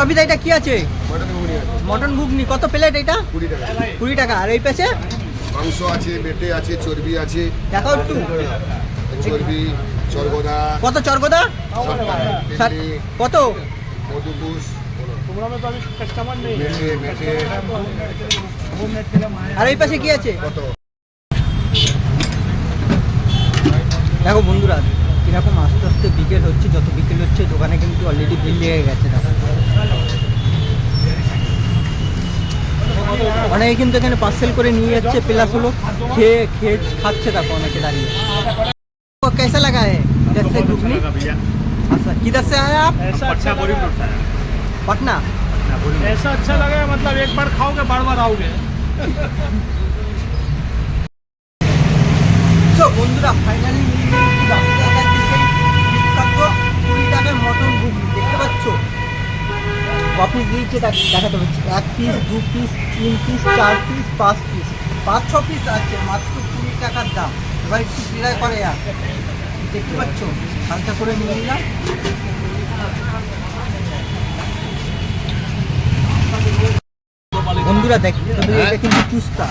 বাবিদা এটা কি আছে? মটন ঘুগনি কত প্লেট এটা? কুড়ি টাকা। কুড়ি আর এই পাশে মাংস আছে বেটে আছে চর্বি আছে। দেখাও একটু। চর্বি চর্বদা কত চর্বদা কত? মধুপুষ আর এই পাশে কি আছে? দেখো বন্ধুরা কিরকম আস্তে আস্তে বিকেল হচ্ছে যত বিকেল হচ্ছে দোকানে কিন্তু অলরেডি বিল লেগে গেছে দেখো অনেকে কিন্তু এখানে পার্সেল করে নিয়ে যাচ্ছে প্লাস হলো খেয়ে খেয়ে খাচ্ছে দেখো অনেকে দাঁড়িয়ে वो कैसा लगा है जैसे घुगनी भैया अच्छा किधर से आए आप ऐसा अच्छा बोरी पड़ता है पटना ऐसा अच्छा लगेगा मतलब एक बार खाओगे बार बार आओगे তো বন্ধুরা ফাইনালি পাচ্ছ কপিস দিয়েছে দেখ- দেখাতে পাচ্ছি এক পিস দু পিস তিন পিস চার পিস পাঁচ পিস পাঁচ ছ পিস আছে মাত্র কুড়ি টাকার দাম। এবার একটু করে আর। দেখতে পাচ্ছ? হালকা করে নিয়ে নিলাম। বন্ধুরা দেখ এটা কিন্তু চুস্তা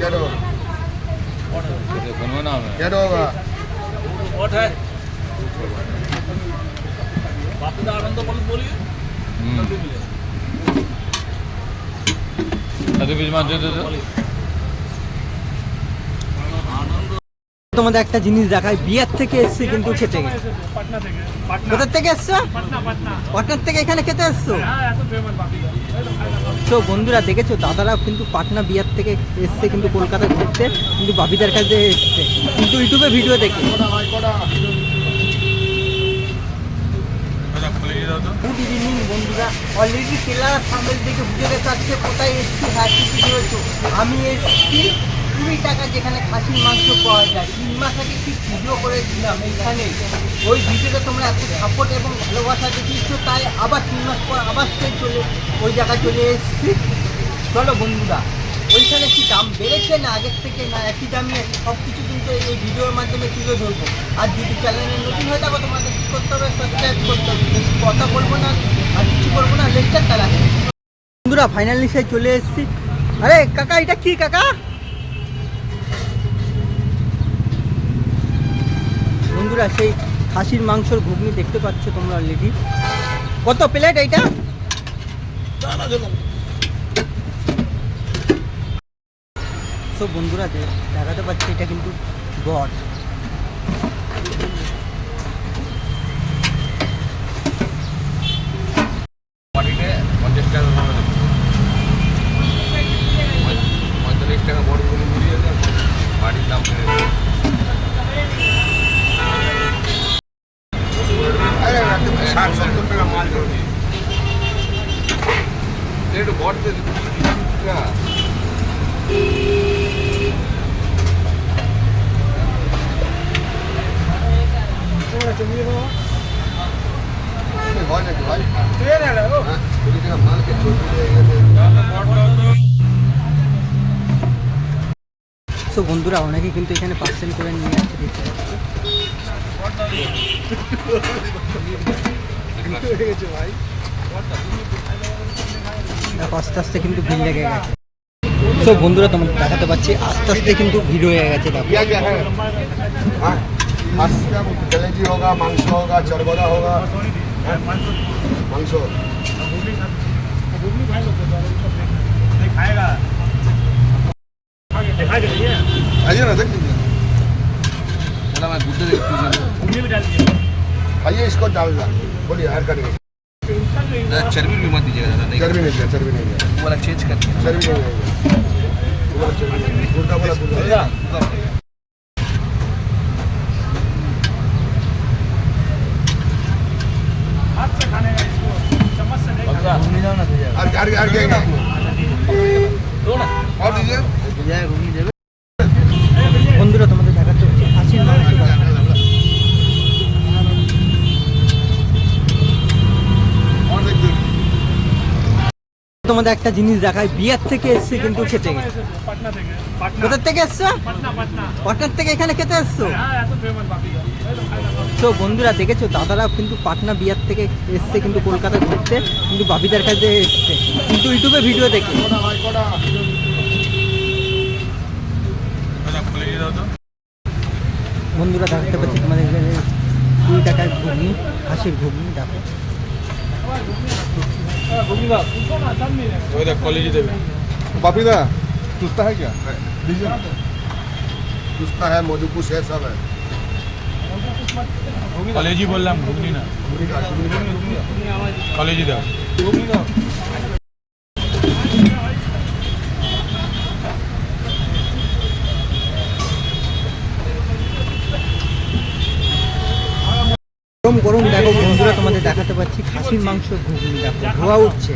কেন? তোমাদের একটা জিনিস দেখায় বিয়ার থেকে এসছে কিন্তু খেতে কোথার থেকে। এসছো? পাটনার থেকে এখানে খেতে এসছো? তো বন্ধুরা দেখেছ দাদারা কিন্তু পাটনা বিয়ার থেকে এসছে কিন্তু কলকাতা ঘুরতে কিন্তু বাবিদার কাছে এসছে। কিন্তু ইউটিউবে ভিডিও দেখে। গুড ইভিনিং বন্ধুরা। অলরেডি টেলার সামনের দিকে বুঝে গেছে আজকে কোথায় এসছি? হ্যাঁ কিছু রয়েছে আমি এসছি। কুড়ি টাকা যেখানে খাসির মাংস পাওয়া যায়। তিন মাস আগে ঠিক ভিডিও করেছিলাম এইখানে ওই ভিডিওতে তোমরা এত সাপোর্ট এবং ভালোবাসা দেখিয়েছো, তাই আবার তিন মাস পর আবার সেই চলে, ওই জায়গায় চলে এসেছি। চলো বন্ধুরা, ওইখানে কি দাম বেড়েছে না আগের থেকে? না একই দামই সব কিছু এই ভিডিওর মাধ্যমে তুলে ধরবো? আর যদি চ্যানেলে নতুন হয়ে থাকো, তোমাদের কী করতে হবে? সাবস্ক্রাইব করতে হবে। কথা বলব না, আর কিছু করব না লেকচার তারা বন্ধুরা ফাইনালি সে চলে এসেছি। আরে, কাকা, এটা কি কাকা? বন্ধুরা, সেই খাসির মাংসর ঘুগনি দেখতে পাচ্ছ তোমরা অলরেডি কত প্লেট এইটা? সব বন্ধুরা দেখাতে পাচ্ছি, এটা কিন্তু গড পঞ্চাশ টাকা পঁয়তাল্লিশ টাকা বড় করে মুড়িয়ে দেয় বাড়ির দাম বেড়ে যায়। ষাট সত্তর টাকা মাল ধরবি একটু বড় দে হয় নাকি ভাই হ্যাঁ কুড়ি টাকা মালকে চলতে সো বন্ধুরা অনেকে কিন্তু এখানে পার্সেল করে নিয়ে যাচ্ছে দেখতে আস্তে আস্তে কিন্তু ভিড় লেগে গেছে। সো বন্ধুরা তোমার দেখাতে পাচ্ছি, আস্তে আস্তে কিন্তু ভিড় হয়ে গেছে, দেখো। कलेजी होगा मांस होगा चरगोदा होगा मांस। आइए ना देख लीजिए। चला आइए इसको डाल दिया बोलिए हर कर चर्बी भी मत दीजिएगा नहीं। चर्बी नहीं चर्बी नहीं वाला चेंज कर चर्बी नहीं गुर्दा वाला गुर्दा আর আর কে তোমাদের তোমাদের একটা জিনিস দেখায় বিয়ার থেকে এসছে কিন্তু খেতে। কোথার থেকে এসছো? পাটনার থেকে এখানে খেতে এসছো? সো বন্ধুরা দেখেছো দাদারা কিন্তু পাটনা বিয়ার থেকে এসছে কিন্তু কলকাতা ঘুরতে কিন্তু বাবিদার কাছে এসছে কিন্তু ইউটিউবে ভিডিও দেখে কটা ভাই কটা কলেজে দাও তো বন্ধুরা দেখতে পাচ্ছি তোমাদের এখানে কুড়ি টাকার ঘুগনি হাসির ঘুগনি দেখো ওই দেখ কলেজে দেবে बापीदा चुस्ता है क्या दीजिए ना चुस्ता है मधुकुश है सब है কলেজই বললাম ঘুগনি না। কলেজে দাও। গরম গরম দেখো বন্ধুরা তোমাদের দেখাতে পাচ্ছি খাসির মাংস ঘুগনি। দেখো ধোয়া উঠছে।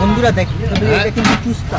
বন্ধুরা দেখি এটা কিন্তু চুস্তা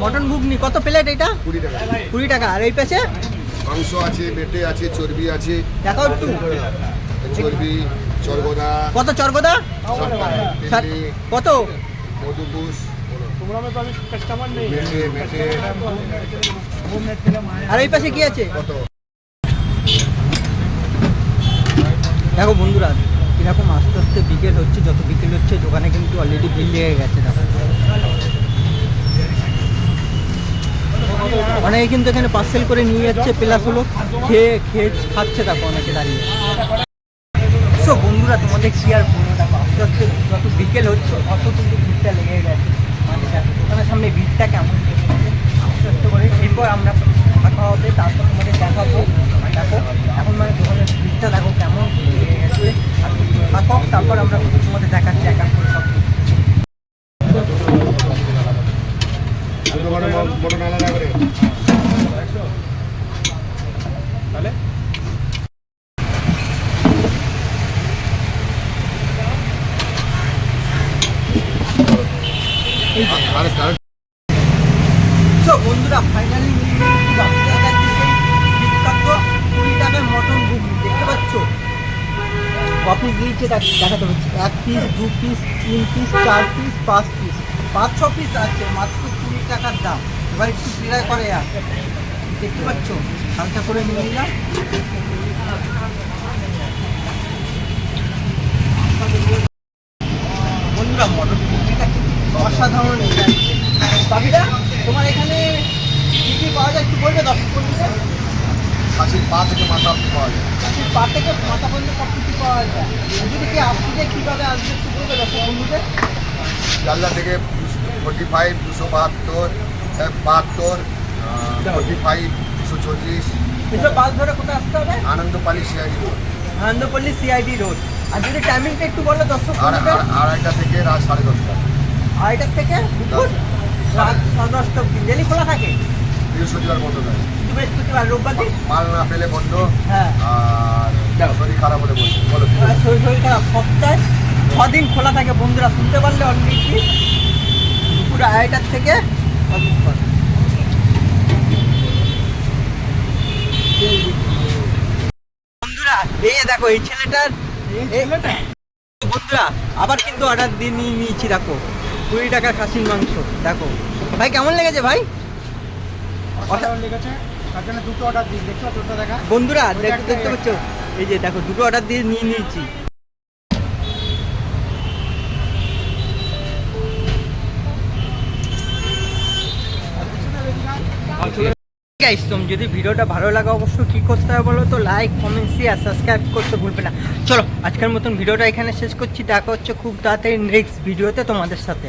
মটন ঘুগনি কত প্লেট এটা? কুড়ি টাকা। কুড়ি টাকা। আর এই পাশে মাংস আছে বেটে আছে চর্বি আছে। দেখাও একটু। চর্বি চর্বদা কত চর্বদা কত? আর এই পাশে কি আছে? কত? দেখো বন্ধুরা এরকম আস্তে আস্তে বিকেল হচ্ছে যত বিকেল হচ্ছে দোকানে কিন্তু অলরেডি ভিড় লেগে গেছে দেখো। অনেকে কিন্তু এখানে পার্সেল করে নিয়ে যাচ্ছে প্লাস হলো খেয়ে খেয়ে খাচ্ছে দেখো অনেকে দাঁড়িয়ে। সো বন্ধুরা, তোমাদের কি আর আস্তে যত বিকেল হচ্ছে অত কিন্তু ভিড়টা লেগে গেছে। মানে দোকানের সামনে ভিড়টা কেমন? আস্তে আস্তে করে এরপর আমরা খাওয়া তারপর তোমাদের দেখাবো দেখো এখন মানে দোকানের ভিড়টা দেখো কেমন লেগে গেছে আর ফাঁকা হোক, তারপর আমরা তোমাদের দেখাচ্ছি এক এক করে সব কিছু। দোকানে মটন আলাদা করে বন্ধুরা ফাইনালি কুড়ি টাকার মটন ঘুগনি দেখতে পাচ্ছ? কপি দিয়েছে দেখ- দেখাতে হচ্ছে এক পিস দু পিস তিন পিস চার পিস পাঁচ পিস পাঁচ, ছ পিস আছে, মাত্র কুড়ি টাকার দাম। এবার একটু ক্লিয়ার করে দেখতে পাচ্ছ? হালকা করে নিয়ে নিলাম বন্ধুরা মটন ঘুগনিটা কিন্তু অসাধারণ বাবিরা তোমার এখানে কি কি পাওয়া যায় একটু বলবে দর্শক বন্ধুদের? খাসির পা থেকে মাথা অব্দি পাওয়া যায়। খাসির পা থেকে মাথা পর্যন্ত সব কিছু পাওয়া যায়। যদি কি আসতে কীভাবে আসবে একটু বলবে দর্শক বন্ধুদের? জানলা থেকে ফোর্টি ফাইভ দুশো বাহাত্তর বাহাত্তর ফোর্টি ফাইভ দুশো চল্লিশ। এসব বাস ধরে কোথায় আসতে হবে? Anandapalli CID road Anandapalli CID road আর যদি টাইমিংটা একটু বলো দর্শক আড়াইটা থেকে রাত সাড়ে দশটা। আড়াইটার থেকে দুপুর রাত সাড়ে দশটা অব্দি ডেলি খোলা থাকে? বৃহস্পতিবার বন্ধ থাকে বৃহস্পতিবার রোববার দিন? মাল না পেলে বন্ধ। হ্যাঁ। আর শরীর খারাপ হলে বন্ধ বলো শরীর শরীর খারাপ সপ্তাহে ছদিন খোলা থাকে। বন্ধুরা শুনতে পারলে অলরেডি দুপুর আড়াইটার থেকে বন্ধুরা এই দেখো এই ছেলেটার বন্ধুরা আবার কিন্তু অর্ডার দিয়ে নিয়ে নিয়েছি দেখো। কুড়ি টাকার খাসির মাংস দেখো। ভাই কেমন লেগেছে ভাই? দুটো অর্ডার দিই দেখা? বন্ধুরা ওটা দেখতে পাচ্ছ? এই যে দেখো দুটো অর্ডার দিয়ে নিয়ে নিয়েছি। গাইস তুমি যদি ভিডিওটা ভালো লাগে অবশ্যই কী করতে হবে বলো তো? লাইক কমেন্ট শেয়ার সাবস্ক্রাইব করতে ভুলবে না। চলো আজকের মতন ভিডিওটা এখানে শেষ করছি। দেখা হচ্ছে খুব তাড়াতাড়ি নেক্সট ভিডিওতে তোমাদের সাথে।